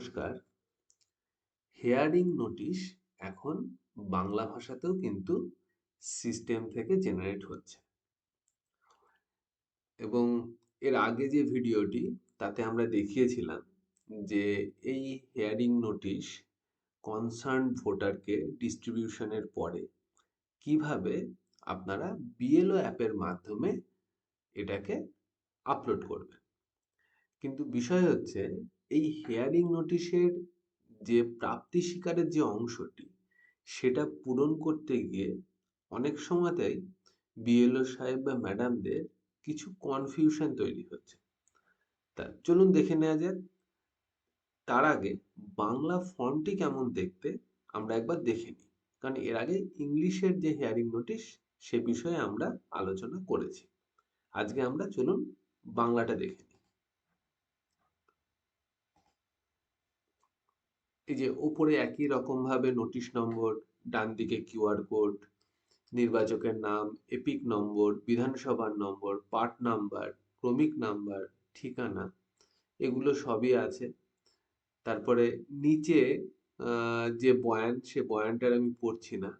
নমস্কার। Hearing notice এখন বাংলা ভাষাতেও কিন্তু সিস্টেম থেকে জেনারেট হচ্ছে। এবং এর আগে যে ভিডিওটি, তাতে আমরা দেখিয়েছিলাম যে এই হেয়ারিং নোটিশ কনসার্ন ভোটারকে ডিস্ট্রিবিউশনের পরে কীভাবে আপনারা বিএলও অ্যাপের মাধ্যমে এটাকে আপলোড করবেন। কিন্তু বিষয় হচ্ছে এই হেয়ারিং নোটিশের যে প্রাপ্তি স্বীকারের যে অংশটি, সেটা পূরণ করতে গিয়ে অনেক সময়তেই বিএলও সাহেব বা ম্যাডামদের কিছু কনফিউশন তৈরি হচ্ছে। তা চলুন দেখে নেওয়া যাক, তার আগে বাংলা ফর্মটি কেমন দেখতে আমরা একবার দেখে নিই। কারণ এর আগে ইংলিশের যে হেয়ারিং নোটিশ সে বিষয়ে আমরা আলোচনা করেছি। আজকে আমরা চলুন বাংলাটা দেখে নিই এই যে উপরে একই রকম ভাবে নোটিশ নম্বর ডান দিকে কিউআর কোড নির্বাচকের নাম এপিক নম্বর বিধানসভার নম্বর পার্ট নাম্বার ক্রমিক নাম্বার ঠিকানা, এগুলো সবই আছে। তারপরে নিচে যে বয়ান, সে বয়ানটার আমি পড়ছি না।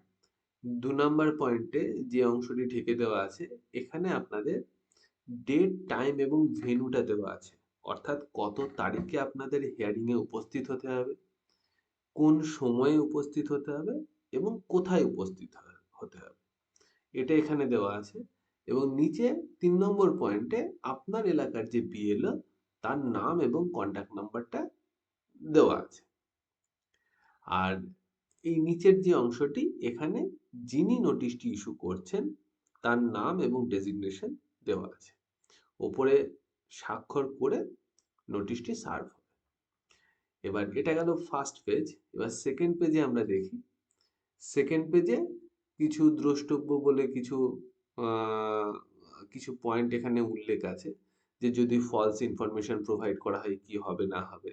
দু নাম্বার পয়েন্টে যে অংশটি ঢেকে দেওয়া আছে, এখানে আপনাদের ডেট টাইম এবং ভেনুটা দেওয়া আছে। অর্থাৎ কত তারিখে আপনাদের হিয়ারিংয়ে উপস্থিত হতে হবে। কোন সময়ে উপস্থিত হতে হবে এবং কোথায় উপস্থিত হতে হবে। এটা এখানে দেওয়া আছে এবং নিচে তিন নম্বর পয়েন্টে আপনার এলাকার যে বিএলও তার নাম এবং কন্ট্যাক্ট নাম্বারটা দেওয়া আছে। আর এই নিচের যে অংশটি, এখানে যিনি নোটিশটি ইস্যু করছেন, তার নাম এবং ডেজিগনেশন দেওয়া আছে। ওপরে স্বাক্ষর করে নোটিশটি সার্ভ এবার এটা গেল ফার্স্ট পেজ এবার সেকেন্ড পেজে আমরা দেখি। সেকেন্ড পেজে কিছু দ্রষ্টব্য বলে কিছু কিছু পয়েন্ট এখানে উল্লেখ আছে যে যদি ফলস ইনফরমেশন প্রোভাইড করা হয় কি হবে না হবে।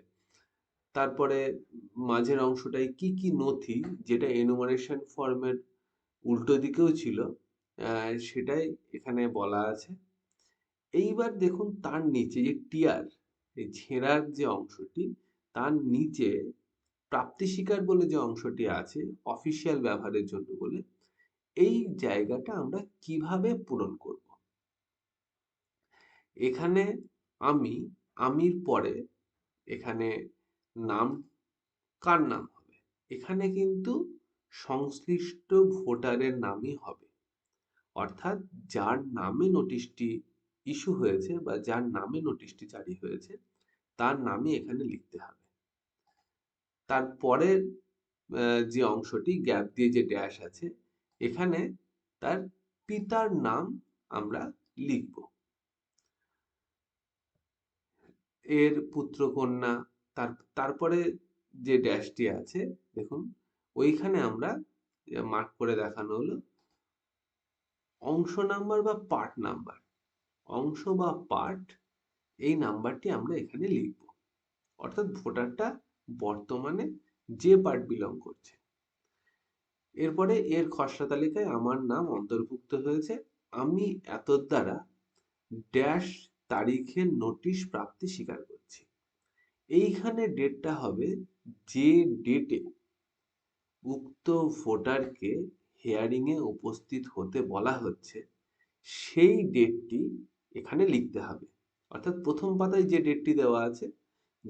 তারপরে মাঝের অংশটায় কি কি নথি যেটা এনুমারেশন ফর্মের উল্টো দিকেও ছিল সেটাই এখানে বলা আছে। এইবার দেখুন তার নিচে যে টিয়ার এই ছেঁড়ার যে অংশটি তার নিচে প্রাপ্তি শিকার বলে যে অংশটি আছে অফিসিয়াল ব্যবহারের জন্য বলে, এই জায়গাটা আমরা কীভাবে পূরণ করব? এখানে আমি, আমির পরে, এখানে নাম, কার নাম হবে? এখানে কিন্তু সংশ্লিষ্ট ভোটারের নামই হবে। অর্থাৎ যার নামে নোটিশটি ইস্যু হয়েছে বা যার নামে নোটিশটি জারি হয়েছে, তার নামই এখানে লিখতে হবে। তারপরের যে অংশটি, গ্যাপ দিয়ে যে ড্যাশ আছে, এখানে তার পিতার নাম আমরা লিখব। এর পুত্র কন্যা তার, তারপরে যে ড্যাশটি আছে, দেখুন, ওইখানে আমরা মার্ক করে দেখানো হলো, অংশ নাম্বার বা পার্ট নাম্বার। অংশ বা পার্ট এই নাম্বারটি আমরা এখানে লিখব। অর্থাৎ ভোটারটা বর্তমানে যে পার্ট বিলং করছে। এরপরে এর খসড়া তালিকায় আমার নাম অন্তর্ভুক্ত হয়েছে। আমি এত দ্বারা ড্যাশ তারিখে নোটিশ প্রাপ্তি স্বীকার করছি। এইখানে ডেটটা হবে যে ডেটে উক্ত ভোটারকে হিয়ারিংয়ে উপস্থিত হতে বলা হচ্ছে, সেই ডেটটি এখানে লিখতে হবে। অর্থাৎ প্রথম পাতায় যে ডেটটি দেওয়া আছে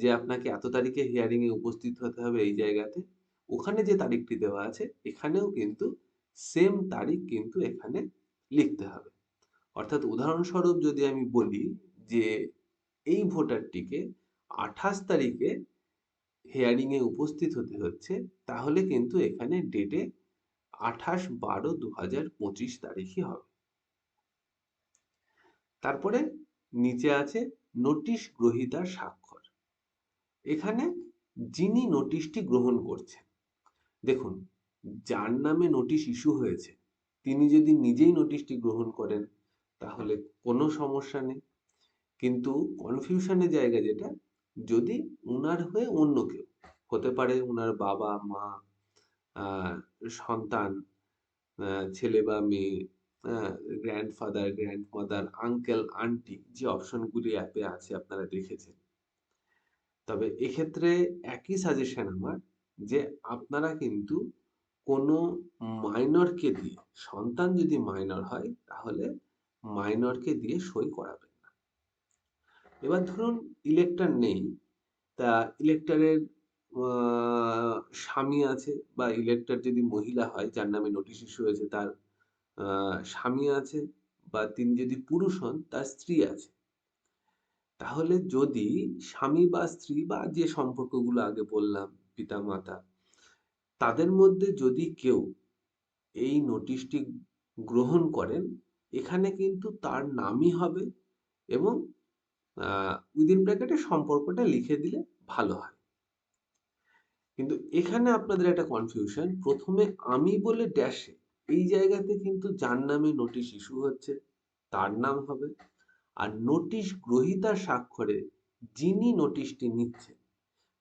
যে আপনাকে এত তারিখে হিয়ারিংয়ে উপস্থিত হতে হবে এই জায়গাতে, ওখানে যে তারিখটি দেওয়া আছে, এখানেও কিন্তু সেম তারিখ কিন্তু এখানে লিখতে হবে। অর্থাৎ উদাহরণস্বরূপ যদি আমি বলি যে এই ভোটারটিকে আঠাশ তারিখে হিয়ারিংয়ে উপস্থিত হতে হচ্ছে, তাহলে কিন্তু এখানে ডেটে আঠাশ বারো দু হাজার পঁচিশ তারিখই হবে। তারপরে নিচে আছে, নোটিশ গ্রহিতার স্বাক্ষর এখানে যিনি নোটিশটি গ্রহণ করছেন, দেখুন, যার নামে নোটিশ ইস্যু হয়েছে, তিনি যদি নিজেই নোটিশটি গ্রহণ করেন, তাহলে কোনো সমস্যা নেই। কিন্তু কনফিউশনের জায়গা যেটা, যদি উনার হয়ে অন্য কেউ, হতে পারে উনার বাবা, মা সন্তান ছেলে বা মেয়ে গ্র্যান্ডফাদার গ্র্যান্ডমাদার আঙ্কেল আন্টি যে অপশনগুলি অ্যাপে আছে, আপনারা দেখেছেন তবে এক্ষেত্রে একই সাজেশন আমার যে আপনারা কিন্তু কোনো মাইনরকে দিয়ে, সন্তান যদি মাইনর হয় তাহলে মাইনরকে দিয়ে সই করাবেন না। এবার ধরুন ইলেকটর নেই, তা ইলেকটরের স্বামী আছে বা ইলেকটর যদি মহিলা হয়, যার নামে নোটিশ ইস্যু হয়েছে, তার স্বামী আছে বা তিনি যদি পুরুষ হন, তার স্ত্রী আছে তাহলে যদি স্বামী বা স্ত্রী বা যে সম্পর্কগুলো আগে বললাম পিতা মাতা তাদের মধ্যে যদি কেউ এই নোটিশটি গ্রহণ করেন, এখানে কিন্তু তার নামই হবে এবং উইদিন ব্র্যাকেটে সম্পর্কটা লিখে দিলে ভালো হয়। কিন্তু এখানে আপনাদের একটা কনফিউশন প্রথমে আমি বলে ড্যাশে এই জায়গাতে কিন্তু যার নামে নোটিশ ইস্যু হচ্ছে, তার নাম হবে। আর নোটিশ গ্রহিতার স্বাক্ষরে যিনি নোটিশটি নিচ্ছেন,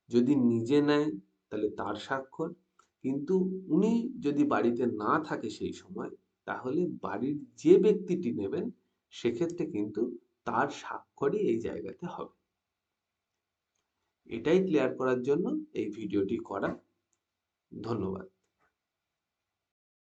যদি নিজে নেয় তাহলে তার স্বাক্ষর। কিন্তু উনি যদি বাড়িতে না থাকে সেই সময়, তাহলে বাড়ির যে ব্যক্তিটি নেবেন, সেক্ষেত্রে কিন্তু তার স্বাক্ষরই এই জায়গাতে হবে। এটাই ক্লিয়ার করার জন্য এই ভিডিওটি করা। ধন্যবাদ।